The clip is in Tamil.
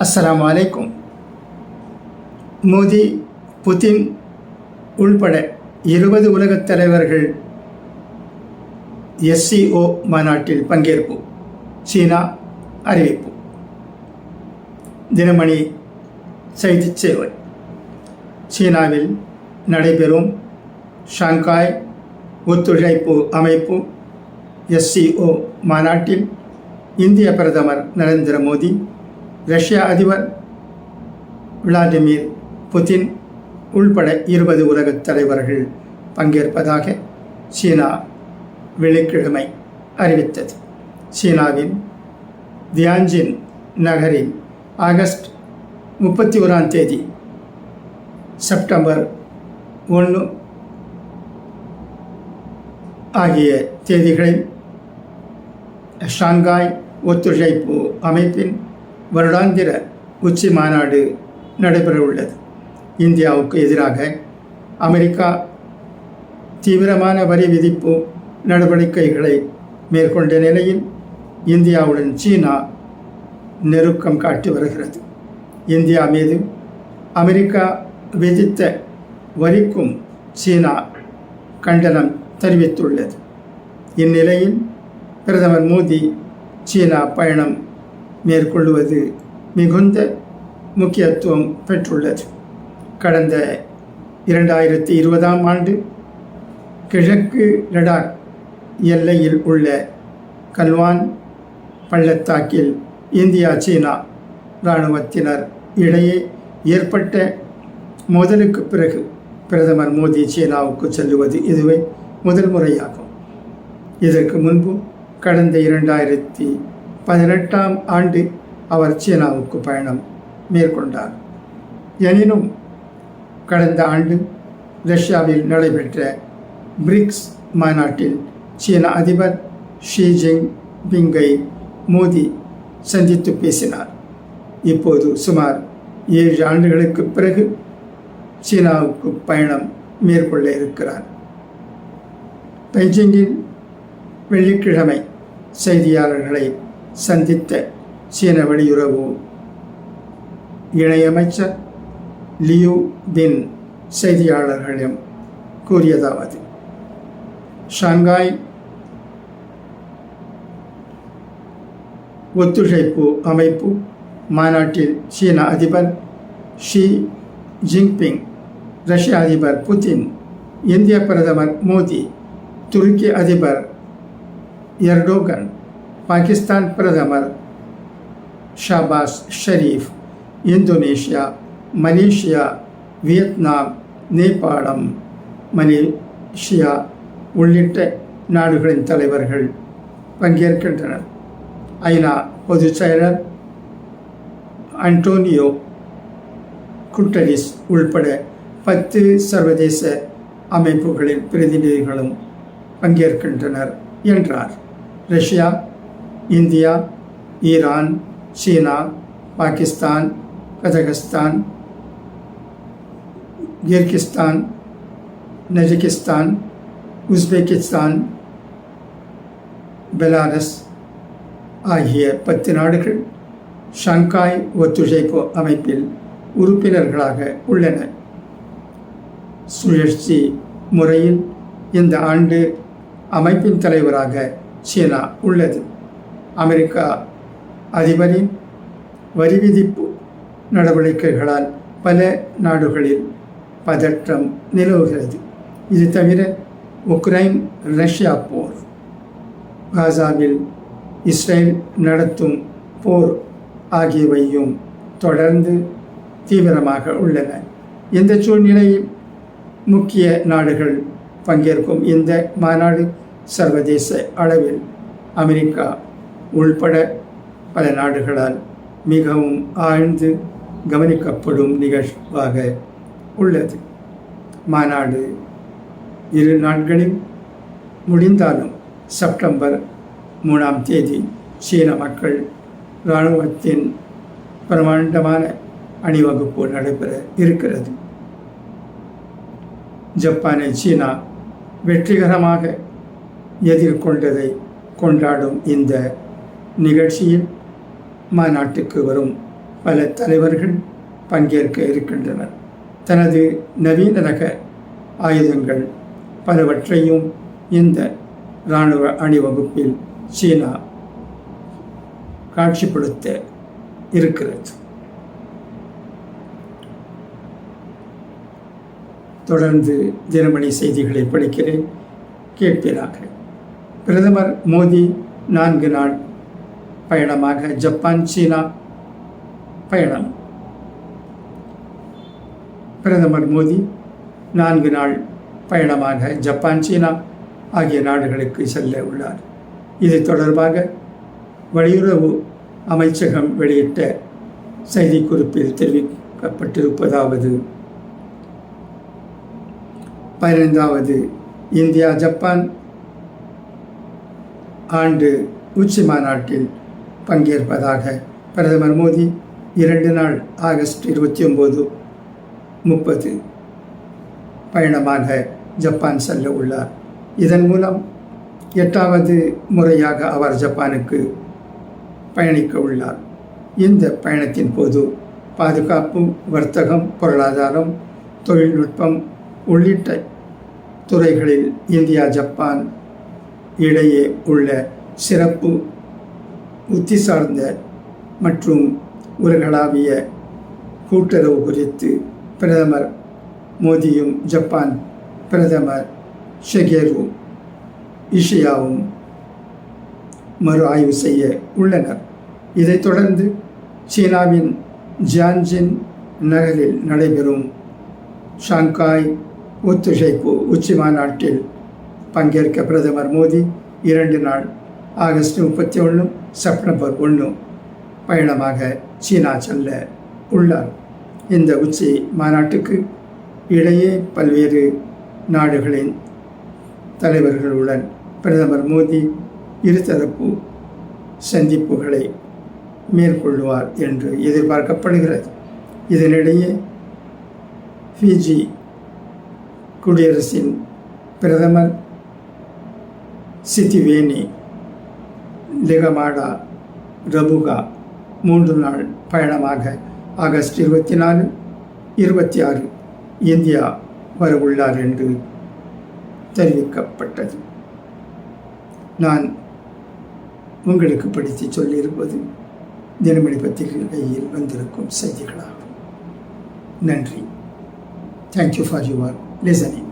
அஸ்லாம் அலைக்கும் மோதி புதின் உள்பட இருபது உலகத் தலைவர்கள் எஸ்சிஓ மாநாட்டில் பங்கேற்பு சீனா அறிவிப்பு. தினமணி செய்தி சேவை. சீனாவில் நடைபெறும் ஷாங்காய் ஒத்துழைப்பு அமைப்பு எஸ்சிஓ மாநாட்டில் இந்திய பிரதமர் நரேந்திர மோடி ரஷ்ய அதிபர் விளாடிமிர் புதின் உள்பட இருபது உலகத் தலைவர்கள் பங்கேற்பதாக சீனா வெள்ளிக்கிழமை அறிவித்தது. சீனாவின் தியான்ஜின் நகரில் ஆகஸ்ட் முப்பத்தி ஓராம் தேதி செப்டம்பர் ஒன்று ஆகிய தேதிகளில் ஷாங்காய் ஒத்துழைப்பு அமைப்பின் வருடாந்திர உச்சி மாநாடு நடைபெறவுள்ளது. இந்தியாவுக்கு எதிராக அமெரிக்கா தீவிரமான வரி விதிப்பு நடவடிக்கைகளை மேற்கொண்ட நிலையில் இந்தியாவுடன் சீனா நெருக்கம் காட்டி வருகிறது. இந்தியா மீது அமெரிக்கா விதித்த வரிக்கும் சீனா கண்டனம் தெரிவித்துள்ளது. இந்நிலையில் பிரதமர் மோடி சீனா பயணம் மேற்கொள்வது மிகுந்த முக்கியத்துவம் பெற்றுள்ளது. கடந்த இரண்டாயிரத்தி இருபதாம் ஆண்டு கிழக்கு லடாக் எல்லையில் உள்ள கல்வான் பள்ளத்தாக்கில் இந்தியா சீனா இராணுவத்தினர் இடையே ஏற்பட்ட மோதலுக்கு பிறகு பிரதமர் மோடி சீனாவுக்கு செல்லுவது இதுவே முதல் முறையாகும். இதற்கு முன்பு கடந்த இரண்டாயிரத்தி பதினெட்டாம் ஆண்டு அவர் சீனாவுக்கு பயணம் மேற்கொண்டார். எனினும் கடந்த ஆண்டு ரஷ்யாவில் நடைபெற்ற பிரிக்ஸ் மாநாட்டில் சீன அதிபர் ஷி ஜிங் பிங்கை மோடி சந்தித்து பேசினார். இப்போது சுமார் ஏழு ஆண்டுகளுக்கு பிறகு சீனாவுக்கு பயணம் மேற்கொள்ள இருக்கிறார். பெய்ஜிங்கில் வெள்ளிக்கிழமை செய்தியாளர்களை சந்தித்த சீன வெளியுறவு இணையமைச்சர் லியூ பின் செய்தியாளர்களிடம் கூறியதாவது ஷாங்காய் ஒத்துழைப்பு அமைப்பு மாநாட்டில் சீன அதிபர் ஷி ஜின்பிங் ரஷ்ய அதிபர் புதின் இந்திய பிரதமர் மோடி துருக்கி அதிபர் எர்டோகன் பாகிஸ்தான் பிரதமர் Shahbaz Sharif Indonesia Malaysia Vietnam நேபாளம் மலேசியா உள்ளிட்ட நாடுகளின் தலைவர்கள் பங்கேற்கின்றனர். ஐநா பொதுச் செயலர் அன்டோனியோ குட்டரிஸ் உள்பட பத்து சர்வதேச அமைப்புகளின் பிரதிநிதிகளும் பங்கேற்கின்றனர் என்றார். Russia India Iran China Pakistan Kazakhstan Kyrgyzstan Tajikistan Uzbekistan Belarus ஆகிய பத்து நாடுகள் ஷங்காய் ஒத்துழைப்பு அமைப்பில் உறுப்பினர்களாக உள்ளன. சுழற்சி முறையில் இந்த ஆண்டு அமைப்பின் தலைவராக சீனா உள்ளது. அமெரிக்கா அதிபரின் வரிவிதிப்பு நடவடிக்கைகளால் பல நாடுகளில் பதற்றம் நிலவுகிறது. இது தவிர உக்ரைன் ரஷ்யா போர் காசாவில் இஸ்ரேல் நடத்தும் போர் ஆகியவையும் தொடர்ந்து தீவிரமாக உள்ளன. இந்த சூழ்நிலையில் முக்கிய நாடுகள் பங்கேற்கும் இந்த மாநாடு சர்வதேச அளவில் அமெரிக்கா உள்பட பல நாடுகளால் மிகவும் ஆழ்ந்து கவனிக்கப்படும் நிகழ்வாக உள்ளது. மாநாடு இரு நாட்களில் முடிந்தாலும் செப்டம்பர் மூணாம் தேதி சீன மக்கள் இராணுவத்தின் பிரமாண்டமான அணிவகுப்பு நடைபெற இருக்கிறது. ஜப்பானை சீனா வெற்றிகரமாக எதிர்கொண்டதை கொண்டாடும் இந்த நிகழ்ச்சியில் மாநாட்டுக்கு வரும் பல தலைவர்கள் பங்கேற்க இருக்கின்றனர். தனது நவீன ரக ஆயுதங்கள் பலவற்றையும் இந்த இராணுவ அணிவகுப்பில் சீனா காட்சிப்படுத்த இருக்கிறது. தொடர்ந்து தினமணி செய்திகளை படிக்கிறேன். கேட்பீராக. பிரதமர் மோடி நான்கு நாள் பயணமாக ஜப்பான் சீனா பயணம். பிரதமர் மோடி நான்கு நாள் பயணமாக ஜப்பான் சீனா ஆகிய நாடுகளுக்கு செல்ல உள்ளார். இது தொடர்பாக வெளியுறவு அமைச்சகம் வெளியிட்ட செய்திக்குறிப்பில் தெரிவிக்கப்பட்டிருப்பதாவது பதினைந்தாவது இந்தியா ஜப்பான் ஆண்டு உச்சி மாநாட்டில் பங்கேற்பதாக பிரதமர் மோடி இரண்டு நாள் ஆகஸ்ட் இருபத்தி ஒம்பது முப்பது பயணமாக ஜப்பான் செல்ல உள்ளார். இதன் மூலம் எட்டாவது முறையாக அவர் ஜப்பானுக்கு பயணிக்க உள்ளார். இந்த பயணத்தின் போது பாதுகாப்பு வர்த்தகம் பொருளாதாரம் தொழில்நுட்பம் உள்ளிட்ட துறைகளில் இந்தியா ஜப்பான் இடையே உள்ள சிறப்பு உத்தி சார்ந்த மற்றும் உலகளாவிய கூட்டுறவு குறித்து பிரதமர் மோடியும் ஜப்பான் பிரதமர் ஷெகேரு இஷியாவும் மறு ஆய்வு செய்ய உள்ளனர். இதைத் தொடர்ந்து சீனாவின் ஜியான்ஜின் நகரில் நடைபெறும் ஷாங்காய் ஒத்துழைப்பு உச்சி மாநாட்டில் பங்கேற்க பிரதமர் மோடி இரண்டு நாள் ஆகஸ்ட் முப்பத்தி ஒன்று செப்டம்பர் ஒன்று பயணமாக சீனா செல்ல உள்ளார். இந்த உச்சி மாநாட்டுக்கு இடையே பல்வேறு நாடுகளின் தலைவர்களுடன் பிரதமர் மோடி இருதரப்பு சந்திப்புகளை மேற்கொள்வார் என்று எதிர்பார்க்கப்படுகிறது. இதனிடையே ஃபிஜி குடியரசின் பிரதமர் சித்திவேணி லிகமாடா ரபுகா. மூன்று நாள் பயணமாக ஆகஸ்ட் இருபத்தி நாலு இருபத்தி ஆறு இந்தியா வரவுள்ளார் என்று தெரிவிக்கப்பட்டது. நான் உங்களுக்கு படித்து சொல்லியிருப்பது தினமணி பத்திரிகையில் வந்திருக்கும் செய்திகளாகும். நன்றி. Thank you for your listening